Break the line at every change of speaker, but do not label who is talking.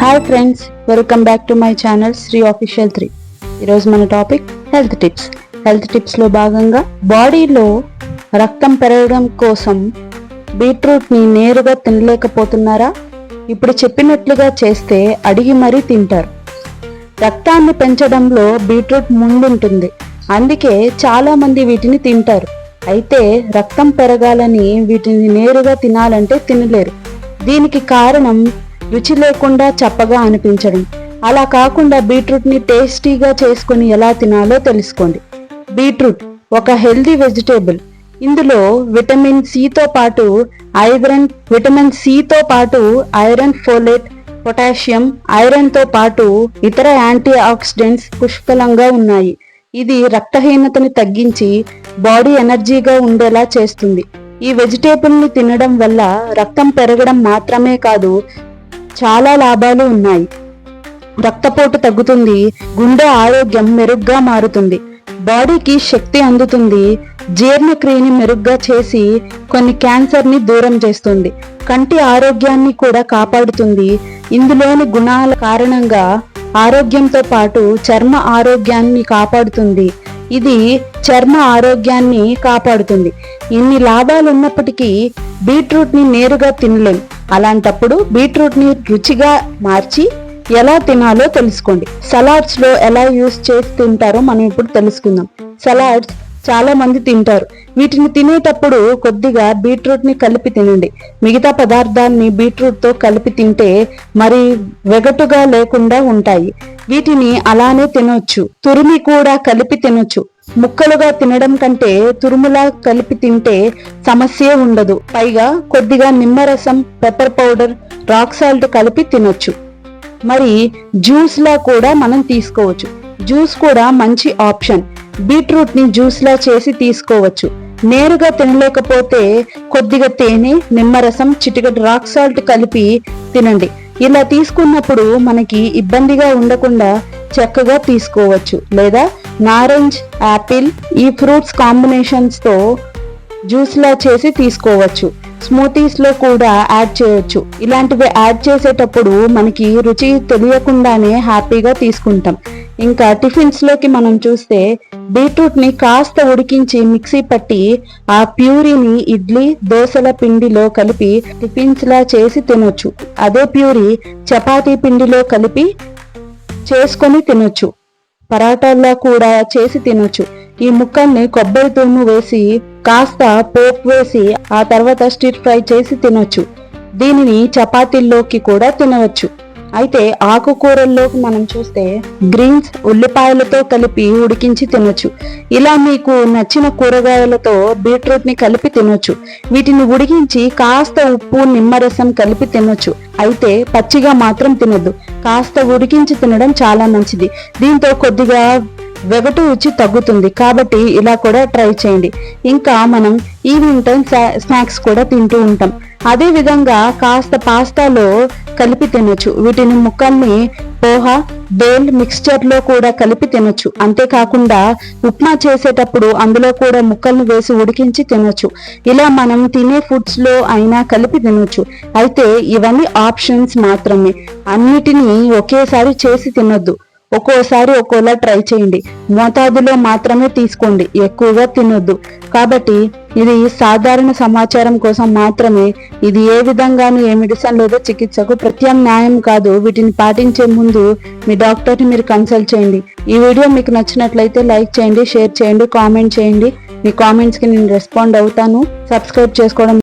Hi friends welcome back to my channel Shri official three ఈరోజు మన topic health tips health టిప్స్లో భాగంగా బాడీలో రక్తం పెరగడం కోసం బీట్రూట్ని నేరుగా తినలేకపోతున్నారా? ఇప్పుడు చెప్పినట్లుగా చేస్తే అడిగి మరీ తింటారు. రక్తాన్ని పెంచడంలో బీట్రూట్ ముందుంటుంది. అందుకే చాలామంది వీటిని తింటారు. అయితే రక్తం పెరగాలని వీటిని నేరుగా తినాలంటే తినలేరు. దీనికి కారణం రుచి లేకుండా చప్పగా అనిపించడం. అలా కాకుండా బీట్రూట్ని టేస్టీగా చేసుకొని ఎలా తినాలో తెలుసుకోండి. బీట్రూట్ ఒక హెల్దీ వెజిటేబుల్. ఇందులో విటమిన్ సితో పాటు ఐరన్ విటమిన్ సితో పాటు ఐరన్ ఫోలేట్ పొటాషియం ఐరన్తో పాటు ఇతర యాంటీ ఆక్సిడెంట్స్ పుష్కలంగా ఉన్నాయి. ఇది రక్తహీనతని తగ్గించి బాడీ ఎనర్జీగా ఉండేలా చేస్తుంది. ఈ వెజిటేబుల్ని తినడం వల్ల రక్తం పెరగడం మాత్రమే కాదు చాలా లాభాలు ఉన్నాయి. రక్తపోటు తగ్గుతుంది గుండె ఆరోగ్యం మెరుగ్గా మారుతుంది. బాడీకి శక్తి అందుతుంది జీర్ణక్రియని మెరుగ్గా చేసి కొన్ని క్యాన్సర్ని దూరం చేస్తుంది. కంటి ఆరోగ్యాన్ని కూడా కాపాడుతుంది. ఇందులోని గుణాల కారణంగా ఆరోగ్యంతో పాటు చర్మ ఆరోగ్యాన్ని కాపాడుతుంది. ఇది చర్మ ఆరోగ్యాన్ని కాపాడుతుంది. ఇన్ని లాభాలు ఉన్నప్పటికీ బీట్రూట్ని నేరుగా తినలేం. అలాంటప్పుడు బీట్రూట్ని రుచిగా మార్చి ఎలా తినాలో తెలుసుకోండి. సలాడ్స్లో ఎలా యూస్ చేసి తింటారో మనం ఇప్పుడు తెలుసుకుందాం. సలాడ్స్ చాలా మంది తింటారు. వీటిని తినేటప్పుడు కొద్దిగా బీట్రూట్ని కలిపి తినండి. మిగతా పదార్థాన్ని బీట్రూట్తో కలిపి తింటే మరి వెగటుగా లేకుండా ఉంటాయి. వీటిని అలానే తినొచ్చు. తురిమి కూడా కలిపి తినొచ్చు. ముక్కలుగా తినడం కంటే తురుములా కలిపి తింటే సమస్యే ఉండదు. పైగా కొద్దిగా నిమ్మరసం పెప్పర్ పౌడర్ రాక్ సాల్ట్ కలిపి తినొచ్చు. మరి జ్యూస్ లా కూడా మనం తీసుకోవచ్చు. జ్యూస్ కూడా మంచి ఆప్షన్. బీట్రూట్ని జ్యూస్ లా చేసి తీసుకోవచ్చు. నేరుగా తినలేకపోతే కొద్దిగా తేనె నిమ్మరసం చిటికటి రాక్ సాల్ట్ కలిపి తినండి. ఇలా తీసుకున్నప్పుడు మనకి ఇబ్బందిగా ఉండకుండా చక్కగా తీసుకోవచ్చు. లేదా నారెంజ్ యాపిల్ ఈ ఫ్రూట్స్ కాంబినేషన్స్తో జ్యూస్ లా చేసి తీసుకోవచ్చు. స్మూతీస్లో కూడా యాడ్ చేయొచ్చు. ఇలాంటివి యాడ్ చేసేటప్పుడు మనకి రుచి తెలియకుండానే హ్యాపీగా తీసుకుంటాం. ఇంకా టిఫిన్స్లోకి మనం చూస్తే బీట్రూట్ని కాస్త ఉడికించి మిక్సీ పట్టి ఆ ప్యూరీని ఇడ్లీ దోశల పిండిలో కలిపి టిఫిన్స్ లా చేసి తినొచ్చు. అదే ప్యూరీ చపాతీ పిండిలో కలిపి చేసుకొని తినొచ్చు. పరాటాల్లో కూడా చేసి తినొచ్చు. ఈ ముక్కల్ని కొబ్బరి తురుము వేసి కాస్త పోపు వేసి ఆ తర్వాత స్టిర్ ఫ్రై చేసి తినొచ్చు. దీనిని చపాతీల్లోకి కూడా తినవచ్చు అయితే ఆకుకూరల్లోకి మనం చూస్తే గ్రీన్స్ ఉల్లిపాయలతో కలిపి ఉడికించి తినొచ్చు. ఇలా మీకు నచ్చిన కూరగాయలతో బీట్రూట్ని కలిపి తినొచ్చు. వీటిని ఉడికించి కాస్త ఉప్పు నిమ్మరసం కలిపి తినొచ్చు. అయితే పచ్చిగా మాత్రం తినద్దు. కాస్త ఉడికించి తినడం చాలా మంచిది. దీంతో కొద్దిగా వెగటు రుచి తగ్గుతుంది. కాబట్టి ఇలా కూడా ట్రై చేయండి. ఇంకా మనం ఈవినింగ్ టైం స్నాక్స్ కూడా తింటూ ఉంటాం. అదే విధంగా కాస్త పాస్తాలో కలిపి తినొచ్చు. వీటిని ముక్కల్ని పోహా బేల్ మిక్స్చర్లో కూడా కలిపి తినొచ్చు. అంతేకాకుండా ఉప్మా చేసేటప్పుడు అందులో కూడా ముక్కల్ని వేసి ఉడికించి తినొచ్చు. ఇలా మనం తినే ఫుడ్స్లో అయినా కలిపి తినొచ్చు. అయితే ఇవన్నీ ఆప్షన్స్ మాత్రమే. అన్నిటినీ ఒకేసారి చేసి తినొద్దు. ఒక్కోసారి ఒక్కోలా ట్రై చేయండి. మోతాదులో మాత్రమే తీసుకోండి. ఎక్కువగా తినొద్దు. కాబట్టి ఇది సాధారణ సమాచారం కోసం మాత్రమే ఇది ఏ విధంగానూ ఏ మెడిసిన్ లేదా చికిత్సకు ప్రత్యామ్నాయం కాదు. వీటిని పాటించే ముందు మీ డాక్టర్ని మీరు కన్సల్ట్ చేయండి. ఈ వీడియో మీకు నచ్చినట్లయితే లైక్ చేయండి షేర్ చేయండి కామెంట్ చేయండి. మీ కామెంట్స్కి నేను రెస్పాండ్ అవుతాను. సబ్స్క్రైబ్ చేసుకోవడం